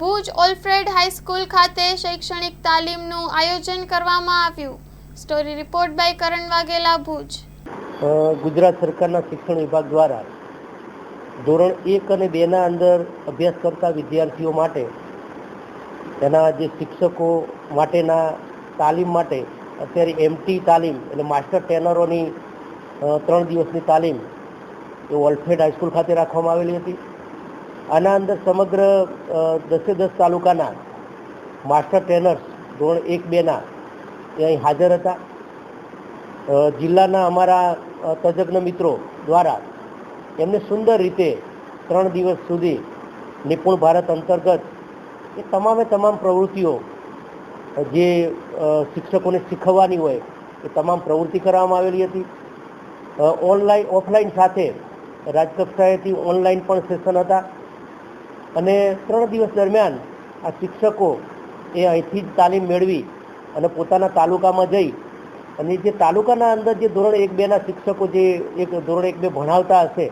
Bhuj Alfred high school ખાતે શૈક્ષણિક તાલીમનું આયોજન કરવામાં આવ્યું. Story report by Karan Vaghela, Bhuj. Gujarat સરકારના શિક્ષણ વિભાગ દ્વારા ધોરણ એક અને બેના અંદર અભ્યાસ કરતા વિદ્યાર્થીઓ માટે તેના જે શિક્ષકો માટેના તાલીમ માટે અત્યારે એમટી તાલીમ એટલે માસ્ટર ટ્રેનરોની ત્રણ દિવસની તાલીમ એ ઓલ્ફેડ હાઈસ્કૂલ ખાતે રાખવામાં આવેલી હતી. આના અંદર સમગ્ર દસે દસ તાલુકાના માસ્ટર ટ્રેનર્સ, ધોરણ એક બેના એ અહીં હાજર હતા. જિલ્લાના અમારા તજજ્ઞ મિત્રો દ્વારા એમને સુંદર રીતે ત્રણ દિવસ સુધી નિપુણ ભારત અંતર્ગત એ તમામે તમામ પ્રવૃત્તિઓ જે શિક્ષકોને શીખવવાની હોય એ તમામ પ્રવૃત્તિ કરવામાં આવેલી હતી. ઓનલાઈન ઓફલાઈન સાથે રાજકક્ષાએથી ઓનલાઈન પણ સેશન હતા. અને ત્રણ દિવસ દરમિયાન આ શિક્ષકો એ અહીંથી જ તાલીમ મેળવી અને પોતાના તાલુકામાં જઈ અને જે તાલુકાના અંદર જે ધોરણ એક બેના શિક્ષકો જે એક ધોરણ એક બે ભણાવતા હશે,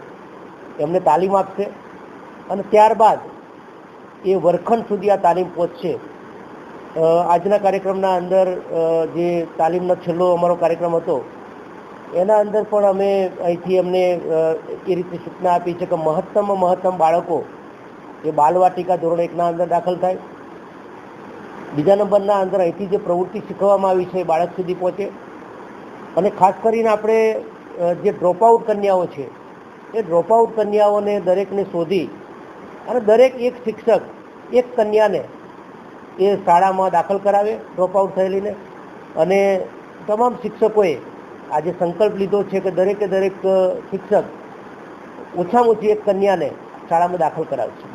એમને તાલીમ આપશે અને ત્યારબાદ એ વરખંડ સુધી આ તાલીમ પહોંચશે. આજના કાર્યક્રમના અંદર જે તાલીમનો છેલ્લો અમારો કાર્યક્રમ હતો, એના અંદર પણ અમે અહીંથી અમને એ રીતે સૂચના આપી છે કે મહત્તમમાં મહત્તમ બાળકો એ બાલવાટિકા ધોરણ એકના અંદર દાખલ થાય. બીજા નંબરના અંદર અહીંથી જે પ્રવૃત્તિ શીખવવામાં આવી છે એ બાળક સુધી પહોંચે. અને ખાસ કરીને આપણે જે જે ડ્રોપઆઉટ કન્યાઓ છે, એ ડ્રોપઆઉટ કન્યાઓને દરેકને શોધી અને દરેક એક શિક્ષક એક કન્યાને એ શાળામાં દાખલ કરાવે, ડ્રોપઆઉટ થયેલીને. અને તમામ શિક્ષકોએ આજે સંકલ્પ લીધો છે કે દરેકે દરેક શિક્ષક ઓછામાં ઓછી એક કન્યાને શાળામાં દાખલ કરાવશે.